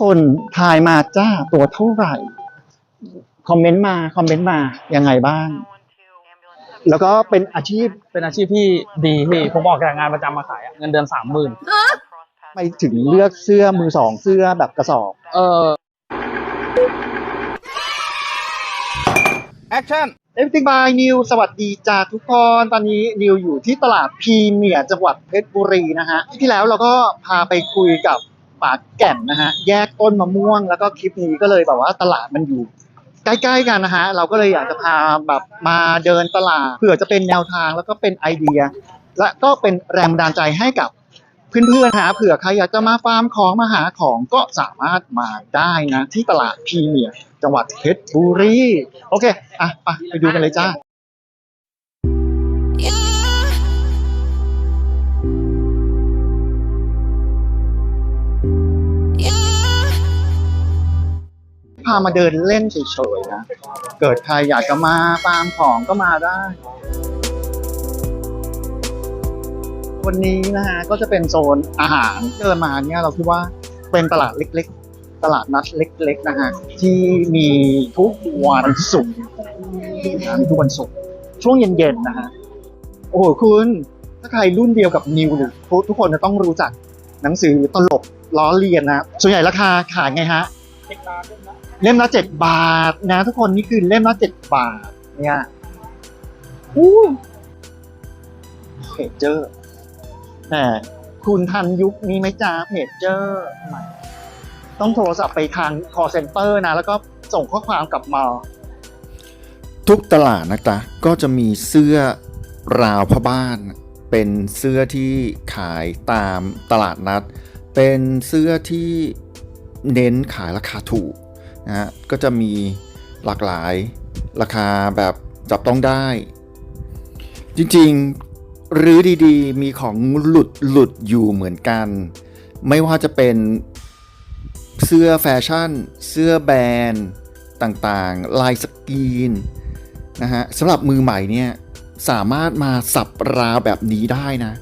คนทายมาจ้าตัวเท่าไหร่ คอมเมนต์มา คอมเมนต์มายังไงบ้าง แล้วก็เป็นอาชีพเป็นอาชีพที่ดีพี่ผมออกจากงานประจำมาขายอะเงินเดือนสามหมื่นไปถึงเลือกเสื้อมือสองเสื้อแบบกระสอบ เออแอคชั่นเอฟติบายนิวสวัสดีจ้าทุกคน ตอนนี้นิวอยู่ที่ตลาดพรีเมียร์จังหวัดเพชรบุรีนะฮะที่แล้วเราก็พาไปคุยกับ ป่าแก่นนะฮะ แยกต้นมะม่วง แล้วก็คลิปนี้ก็เลยแบบว่าตลาดมันอยู่ ใกล้ๆกันนะฮะ เราก็เลยอยากจะพาแบบมาเดินตลาดเผื่อจะเป็นแนวทางแล้วก็เป็นไอเดีย และก็เป็นแรงบันดาลใจให้กับเพื่อนๆหาเผื่อใครอยากจะมาฟาร์มของมาหาของก็สามารถมาได้นะ ที่ตลาดพีเมียจังหวัดเพชรบุรี โอเค อะไปไปดูกันเลยจ้า มาเดินเล่นเฉยๆนะ เกิดใครอยากจะมาฟาร์มของก็มาได้ วันนี้นะฮะก็จะเป็นโซนอาหารเดินมาเนี่ยเราคิดว่าเป็นตลาดเล็กๆ ตลาดนัดเล็ก ๆ นะฮะที่มีทุกวันศุกร์นะมีทุกวันศุกร์ช่วงเย็นๆนะฮะโอ้โหคุณถ้าใครรุ่นเดียวกับนิวหรือทุกคนจะต้องรู้จักหนังสือตลกล้อเลียนนะส่วนใหญ่ราคาขายไงฮะ เด็กตาด้วยนะเล่มละเจ็ดบาทนะทุกคนนี่คือเล่มละเจ็ดบาท เนี่ยอู้เพจเจอร์แต่คุณทันยุคนี้ไหมจ้าเพจเจอร์ต้องโทรศัพท์ไปทาง call center นะ แล้วก็ส่งข้อความกลับมา ทุกตลาดนะจ๊ะก็จะมีเสื้อราวผ้าบ้าน เป็นเสื้อที่ขายตามตลาดนัด เป็นเสื้อที่เน้นขายราคาถูก นะฮะก็จะมีหลากหลายราคาแบบจับต้องได้ จริงๆ หรือดีๆ มีของหลุดหลุดอยู่เหมือนกัน ไม่ว่าจะเป็นเสื้อแฟชั่น เสื้อแบรนด์ต่างๆ ลายสกรีนนะฮะสำหรับมือใหม่เนี่ยสามารถมาสับราวแบบนี้ได้นะ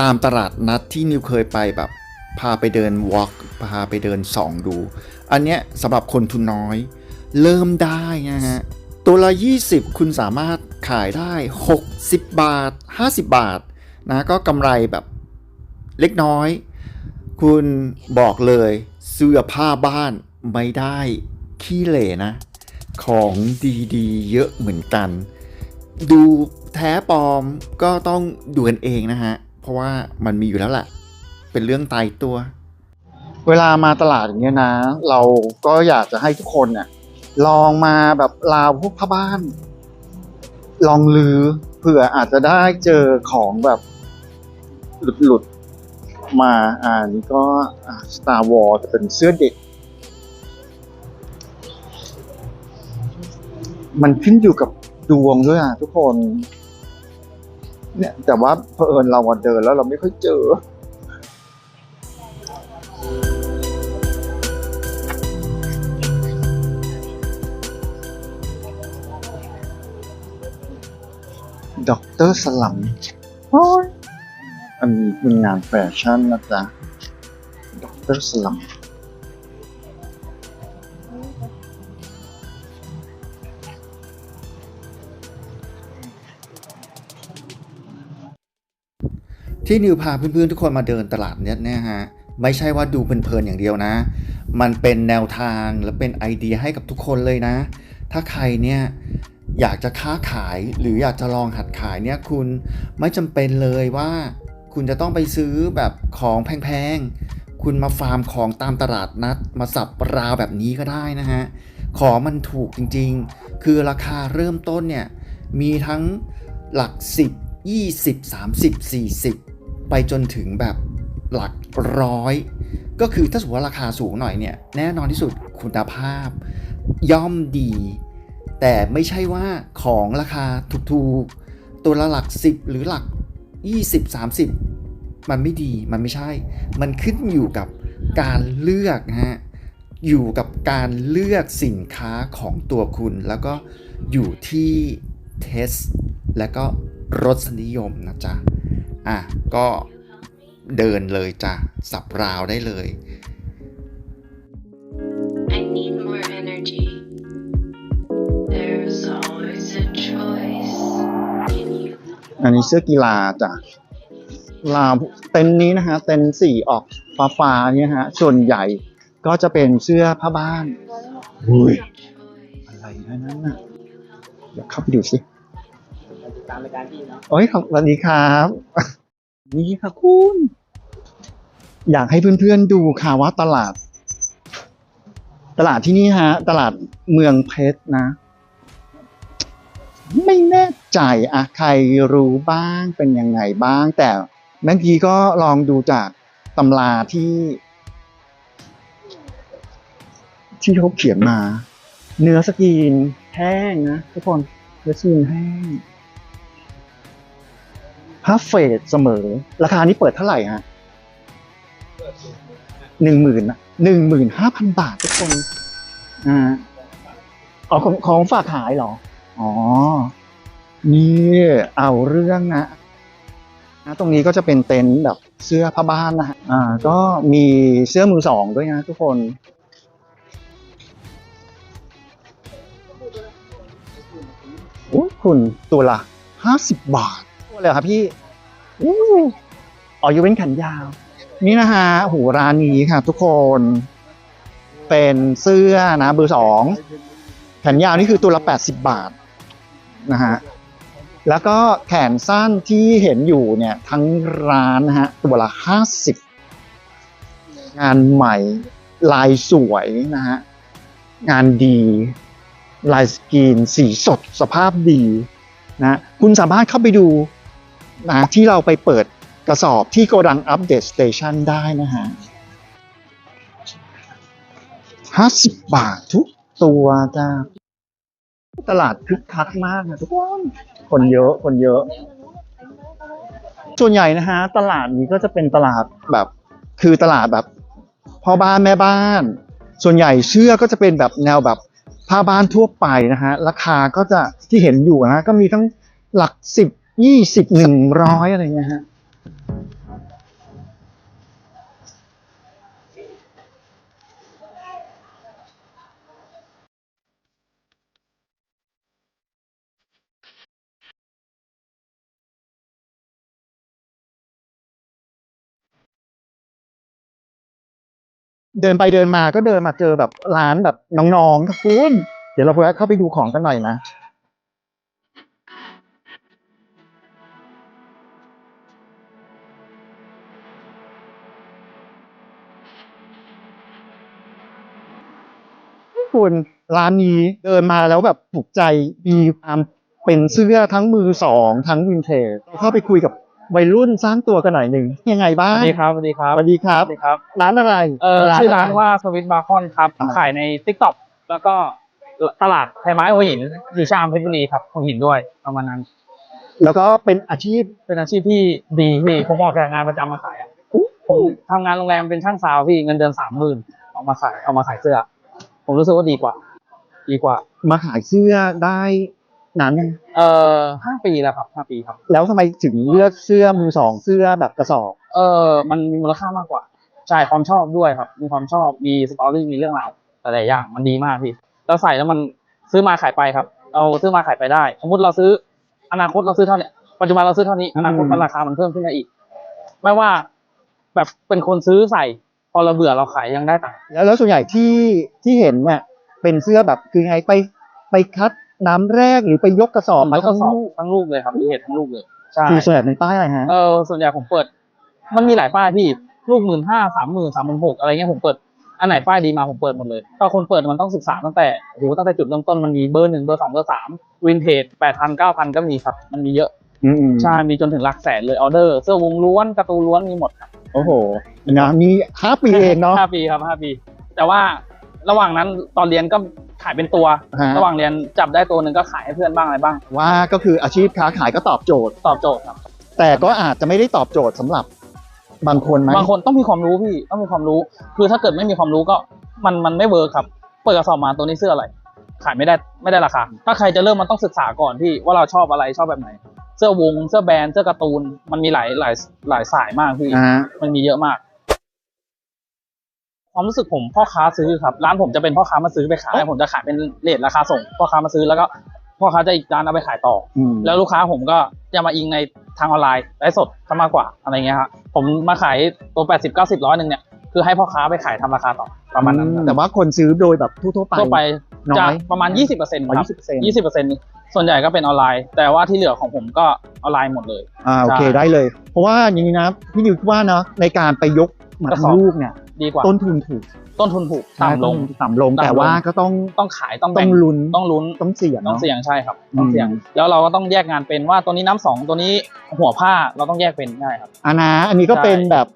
ตามตลาดนัดที่นิวเคยไปแบบ พาไปเดินวอล์กพาไปเดินส่องดู อันเนี้ยสำหรับคนทุนน้อย เริ่มได้นะฮะตัวละ 20 คุณสามารถขายได้ 60 บาท 50 บาทนะก็กำไรแบบเล็กน้อย คุณบอกเลยเสื้อผ้าบ้านไม่ได้ขี้เหร่นะ ของดีๆ เยอะเหมือนกัน ดูแท้ปลอมก็ต้องดูกันเองนะฮะ เพราะว่ามันมีอยู่แล้วแหละ เป็นเรื่องตายตัว เวลามาตลาดอย่างเงี้ยนะ เราก็อยากจะให้ทุกคนเนี่ยลองมาแบบราวพวกผ้าบ้าน ลองลือเผื่ออาจจะได้เจอของแบบหลุดๆมาอ่านี่ก็อ่า Star Wars จะเป็นเสื้อเด็ก มันขึ้นอยู่กับดวงด้วยอะทุกคน เนี่ย แต่ว่าเผอิญเราเดินแล้วเราไม่ค่อยเจอ ด็อกเตอร์สลัมโอ้ยอันนี้เป็นงานแฟชั่นนะจ๊ะด็อกเตอร์สลัมที่นิวพาเพื่อนๆทุกคนมาเดินตลาดเนี้ยนะฮะไม่ใช่ว่าดูเพลินๆอย่างเดียวนะ มันเป็นแนวทางและเป็นไอเดียให้กับทุกคนเลยนะ ถ้าใครเนี่ย อยากจะค้าขายหรืออยากจะลองหัดขายเนี่ยคุณไม่จำเป็นเลยว่า คุณจะต้องไปซื้อแบบของแพงๆ คุณมาฟาร์มของตามตลาดนัด มาสับราวแบบนี้ก็ได้นะฮะ ของมันถูกจริงๆ คือราคาเริ่มต้นเนี่ย มีทั้งหลัก 10 20 30 40 ไปจนถึงแบบหลักร้อย ก็คือถ้าสมมติว่าราคาสูงหน่อยเนี่ย แน่นอนที่สุดคุณภาพ ย่อมดี แต่ไม่ใช่ว่าของราคาถูกๆ ตัวละหลัก 10 หรือหลัก 20 30 มันไม่ดีมันไม่ใช่ มันขึ้นอยู่กับการเลือกฮะอยู่กับการเลือกสินค้าของตัวคุณ แล้วก็อยู่ที่เทสและก็รสนิยมนะจ๊ะ อะ ก็เดินเลยจ้ะ สับราวได้เลย อันนี้เสื้อกีฬาจ้ะลาวเต็นท์นี้นะฮะเต็นท์สีออกฟ้าฟ้าๆเนี่ยฮะส่วนใหญ่ก็จะเป็นเสื้อผ้าบ้านอุ้ยอะไรนะนั่นน่ะเดี๋ยวเข้าไปดูสิตามรายการที่เนาะโอ้ยขอบสวัสดีครับ นี่ค่ะคุณ อยากให้เพื่อนๆดูค่ะว่าตลาด ตลาดที่นี่ฮะ ตลาดเมืองเพชรนะ ไม่แน่ใจอะใครรู้บ้างเป็นยังไงบ้าง แต่เมื่อกี้ก็ลองดูจากตำราที่ ที่เขาเขียนมา เนื้อสกีนแห้งนะทุกคนเนื้อสกีนแห้งพัฟเฟตเสมอ ราคานี้เปิดเท่าไหร่ฮะหนึ่งหมื่นหนึ่งหมื่นห้าพันบาททุกคนอ่าอ๋อของของฝากขายเหรอ อ๋อ นี่เอาเรื่องนะนะตรงนี้ก็จะเป็นเต็นท์แบบเสื้อผ้าบ้านนะฮะอ่า ก็มีเสื้อมือสองด้วยนะทุกคน โอ้ยคุณตัวละห้าสิบบาท ตัวเลยครับพี่อู้อ๋อยกเว้นแขนยาว นี่นะฮะหูร้านนี้ค่ะ ทุกคน เป็นเสื้อนะเบอร์สองแขนยาวนี่คือตัวละแปดสิบบาท นะฮะแล้วก็แขนสั้นที่เห็นอยู่เนี่ยทั้งร้านนะฮะตัวละห้าสิบงานใหม่ลายสวยนะฮะงานดี ลายสกรีนสีสดสภาพดีนะคุณสามารถเข้าไปดูนะที่เราไปเปิดกระสอบที่โกดังอัปเดตสเตชันได้นะฮะห้าสิบบาททุกตัวจ้า ตลาดคึกคักมากนะทุกคน คนเยอะคนเยอะ ส่วนใหญ่นะฮะ ตลาดนี้ก็จะเป็นตลาดแบบ คือตลาดแบบพ่อบ้านแม่บ้าน ส่วนใหญ่เชื่อก็จะเป็นแบบแนวแบบผ้าบ้านทั่วไปนะฮะ ราคาก็จะที่เห็นอยู่นะ ก็มีทั้งหลักสิบยี่สิบหนึ่งร้อยอะไรเงี้ยฮะ เดินไปเดินมาก็เดินมาเจอแบบร้านแบบน้องๆคุณ เดี๋ยวเราแวะเข้าไปดูของกันหน่อยนะคุณร้านนี้เดินมาแล้วแบบถูกใจมีความเป็นเสื้อทั้งมือสอง ทั้งวินเทจเข้าไปคุยกับ วัยรุ่นสร้างตัวกันหน่อยหนึ่งยังไงบ้าสงวัสดีครับสวัสดีครับสวัสดีครับสวัสดีครับ ร้านอะไรเออชื่อร้านว่าสวิตบาร์คอนครับอ่าขายในทิกตอกแล้วก็ตลาดไทยไม้หัวหินอยู่ชามเพชรบุรีครับหัวหินด้วยประมาณนั้น แล้วก็เป็นอาชีพเป็นอาชีพที่ดีพี่ผมออกจากงานประจำมาขายอะผมทำงานโรงแรมเป็นช่างซาวพี่เงินเดือนสามหมื่นเอามาขายเอามาขายเสื้อ ผมรู้สึกว่าดีกว่า ดีกว่า มาขายเสื้อได้ นานยังเออห้าปีแล้วครับห้าปีครับ แล้วทำไมถึงเลือกเสื้อมือสองเสื้อแบบกระสอบ เออมันมีมูลค่ามากกว่า ใช่ความชอบด้วยครับ มีความชอบมีสตอรี่มีเรื่องราวหลายๆอย่างมันดีมากพี่เราใส่แล้วมันซื้อมาขายไปครับ เอาซื้อมาขายไปได้ สมมติเราซื้ออนาคตเราซื้อเท่าเนี้ยปัจจุบันเราซื้อเท่านี้อนาคตมันราคามันเพิ่มขึ้นมาอีก ไม่ว่าแบบเป็นคนซื้อใส่ พอเราเบื่อเราขายยังได้ตังค์แล้วแล้วส่วนใหญ่ที่ที่เห็นเนี่ยเป็นเสื้อแบบคือไงไปไปคัด น้ำแรกหรือไปยกกระสอบแล้มาวก็ทั้งสอบลูกทั้งลูกเลยครับมีเหตุทั้งลูกเลยใช่คือส่วนใหญ่เป็นป้ายอะไรฮะเออส่วนใหญ่ผมเปิด มันมีหลายป้ายพี่ลูกหมื่นห้าสามหมื่นสามหมื่นหกอะไรเงี้ยผมเปิดอันไหนป้ายดีมาผมเปิดหมดเลยถ้าคนเปิดมันต้องศึกษาตั้งแต่โอ้โหตั้งแต่จุดเริ่มต้นมันมีเบอร์หนึ่งเบอร์สองเบอร์สามวินเทจแปดพันเก้าพันก็มีครับ มันมีเยอะอืมอืมใช่มีจนถึงหลักแสนเลยออเดอร์เสื้อวงล้วนการ์ตูนล้วนมีหมดครับโอ้โหนะมีห้าปีเองเนาะห้าปีครับห้าปี แต่ว่า ระหว่างนั้นตอนเรียนก็ขายเป็นตัว ฮะ ระหว่างเรียนจับได้ตัวหนึ่งก็ขายให้เพื่อนบ้างอะไรบ้าง ว่าก็คืออาชีพค้าขายก็ตอบโจทย์ ตอบโจทย์ครับ แต่ก็อาจจะไม่ได้ตอบโจทย์สำหรับบางคนไหมบางคนต้องมีความรู้พี่ต้องมีความรู้ คือถ้าเกิดไม่มีความรู้ก็มันมันไม่เวิร์คครับ เปิดกระสอบมาตัวนี้เสื้ออะไร ขายไม่ได้ไม่ได้ราคา ถ้าใครจะเริ่มมันต้องศึกษาก่อนพี่ว่าเราชอบอะไรชอบแบบไหน เสื้อวง เสื้อแบรนด์เสื้อการ์ตูนมันมีหลายหลายหลายสายมากพี่นะฮะมันมีเยอะมาก ความรู้สึกผมพ่อค้าซื้อครับร้านผมจะเป็นพ่อค้ามาซื้อไปขายผมจะขายเป็นเลทราคาส่งพ่อค้ามาซื้อแล้วก็ผพ่อค้าจะอีกร้านเอาไปขายต่ออืมแล้วลูกค้าผมก็จะมาอิงในทางออนไลน์ไลฟ์สดซะมากกว่าอะไรเงี้ยครับผมมาขายตัว80 90ร้อยหนึ่งเนี่ยคือให้พ่อค้าไปขายทำราคาต่อประมาณนั้นครับแต่ว่าคนซื้อโดยแบบทั่วๆไปทั่วไปน้อยจะประมาณ 20%คอ๋อรับ 20%เปอร์เซ็นต์20%ส่วนใหญ่ก็เป็นออนไลน์ แต่ว่าที่เหลือของผมก็ออนไลน์หมดเลย อ่าโอเคใช่ได้เลย เพราะว่าอย่างนี้นะพี่นิวคิดว่าเนาะในการไปยกหมากระสอบลูกเนี่ย ดีกว่า ต้นทุนถูกต้นทุนถูกต่ำลงต่ำลงต่ำลง แต่ว่าก็ต้องต้องขายต้องต้แบ่องงลุ้นต้องลุ้นต้องเสี่ยงต้องเนาะเสี่ยงใช่ครับต้องเสี่ยงอืมแล้วเราก็ต้องแยกงานเป็นว่าตัวนี้น้ำสองตัวนี้หัวผ้าเราต้องแยกเป็นใช่ครับอานะอันนี้ก็ใช่เป็นแบบ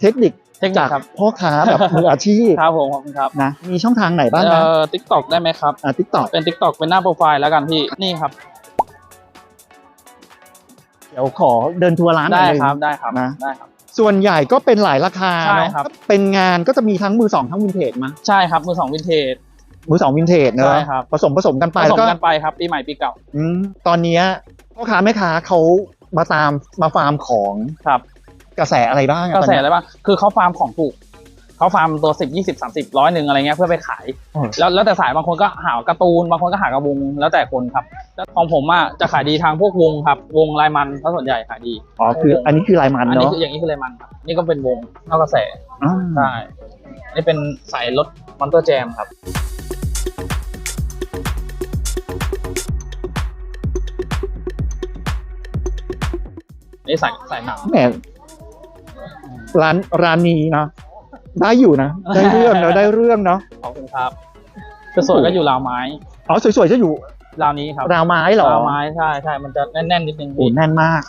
เทคนิคเทคนิจาคกครับพ่อค้าแบบมืออาชีพครับผมขอบคุณครับนะมีช่องทางไหนบ้างเอ่นะอทิกตอกได้ไหมครับอ่าทิกตอกเป็นทิกตอกเป็นหน้าโปรไฟล์แล้วกันพี่นี่ครับเดี๋ยวขอเดินทัวร์ร้านหน่ได้อยหนึ่งครับได้ครับนะได้ครับ ส่วนใหญ่ก็เป็นหลายราคาใช่เนาะครับเป็นงานก็จะมีทั้งมือสองทั้งวินเทจมาใช่ครับมือสองวินเทจ มือสองวินเทจเนอะใช่ครับ ผสมผสมกันไปผแล้สวมก็กันไปครับปีใหม่ปีเก่า อืมตอนเนี้ยพ่อค้าแม่ค้าเขามาตามมาฟาร์มของครับ กระแสอะไรบ้างอกระแสตอนอะไรเนี้ยบ้างคือเขาฟาร์มของถูก เขาฟาร์มตัวสิบยี่สิบสามสิบร้อยหนึ่งอะไรเงี้ยเพื่อไปขาย อืม แล้วแล้วแต่สายบางคนก็หาการ์ตูนบางคนก็หากระวงแล้วแต่คนครับแล้วของผมอะจะขายดีทางพวกวงครับ วงลายมันถ้าส่วนใหญ่ขายดี อ๋อคืออันนี้คือลายมันอันนี้เนาะคืออย่างนี้คือลายมันครับนี่ก็เป็นวงนอกกระแสอ่าใช่นี่เป็นสายรถมอนเตอร์แจมครับ นี่สายสายหนัง แหมร้านร้านนี้เนาะ ได้อยู่นะ ได้เรื่องเนาะได้เรื่องเนาะขอบคุณครับจะสวยก็อยู่ราวไม้อ๋อสวยๆจะอยู่ราวนี้ครับราวไม้เหรอราวไม้ใช่ใช่มันจะแน่นๆนิดนึงโอ้พี่แน่นมาก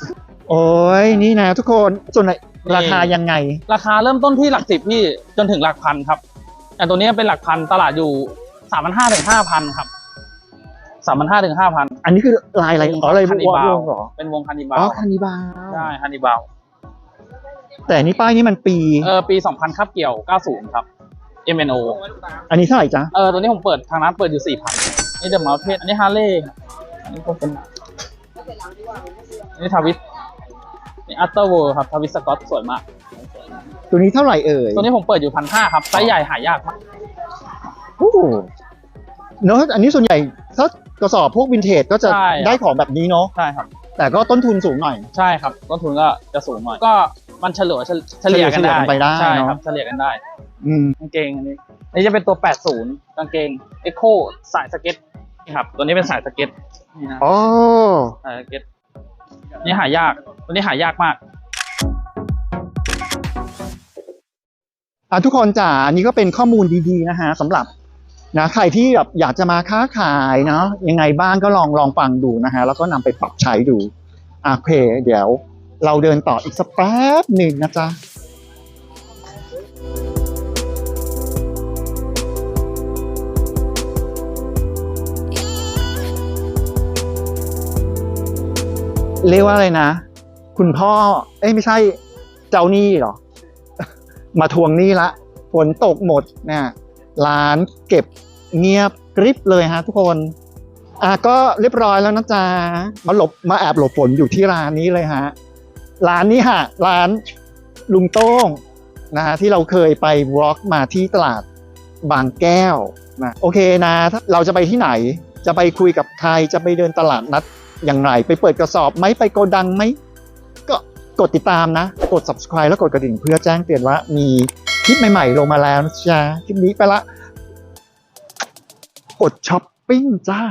โอ้ยนี่นะ ทุกคนส่วนไหนนี่ราคายังไง ราคาเริ่มต้นที่หลักสิบพี่จนถึงหลักพันครับแต่ตัวนี้เป็นหลักพันตลาดอยู่สามพันห้าถึงห้าพันครับสามพันห้าถึงห้าพันอันนี้คือลายอะไรอ๋ออะไรฮันนิวบาลงเหรอเป็นวงฮันนิบาอ๋อลคานิบาลใช่ฮันนิบาล แต่นี่ป้ายนี้มันปี เออปี 2000ครับเกี่ยว 90 ครับ MNO อันนี้เท่าไหร่จ๊ะ เออตัวนี้ผมเปิดทางร้านเปิดอยู่ 4,000นี่เดอะมา t เทนอันนี้ฮาร์เลย์อันนี้ก็เป็นอันนี้ทาวิสนี่อัตเตอร์เวิร์ครับทาวิสสกอตสวยมาก ตัวนี้เท่าไหร่เอ่ย ตัวนี้ผมเปิดอยู่พันห้าครับไซส์ใหญ่หายากมากโอ้โหเนอะอันนี้ส่วนใหญ่ถ้ากระสอบพวกวินเทจก็จะใช่ ได้ของแบบนี้เนาะ ใช่ครับ แต่ก็ต้นทุนสูงหน่อย ใช่ครับ ต้นทุนก็จะสูงหน่อย ก็ มันเฉลี่ยเฉลี่ยกันเฉลี่ยได้กันไปได้ใช่เนอะครับเฉลี่ยกันได้อืมกางเกงอันนี้อันนี้จะเป็นตัว 80 กางเกง Echo สายสเก็ตนี่ครับ ตัวนี้เป็นสายสเก็ตนี่นะอ๋อสายสเก็ตนี่หายาก ตัวนี้หายากมากอะทุกคนจ๋าอันนี้ก็เป็นข้อมูลดีๆนะฮะสำหรับนะใครที่แบบอยากจะมาค้าขายเนาะยังไงบ้างก็ลองลองฟังดูนะฮะแล้วก็นำไปปรับใช้ดูอะโอเคเดี๋ยว เราเดินต่ออีกสักแป๊บหนึ่งนะจ๊ะเรียกว่าอะไรนะ คุณพ่อ เอ้ยไม่ใช่เจ้าหนี้เหรอ มาทวงหนี้ละฝนตกหมดเนี่ยร้านเก็บเงียบกริบเลยฮะทุกคนอะก็เรียบร้อยแล้วนะจ๊ะมาหลบมาแอบหลบฝนอยู่ที่ร้านนี้เลยฮะ ร้านนี้ฮะร้านลุงโต้งนะฮะที่เราเคยไปวอล์กมาที่ตลาดบางแก้วนะโอเคนะถ้าเราจะไปที่ไหน จะไปคุยกับใครจะไปเดินตลาดนัดอย่างไร ไปเปิดกระสอบไหมไปโกดังไหมก็กดติดตามนะ กด subscribe แล้วกดกระดิ่งเพื่อแจ้งเตือนว่ามีคลิปใหม่ๆ ลงมาแล้วนะจ๊ะคลิปนี้ไปละกดช้อปปิ้งจ้า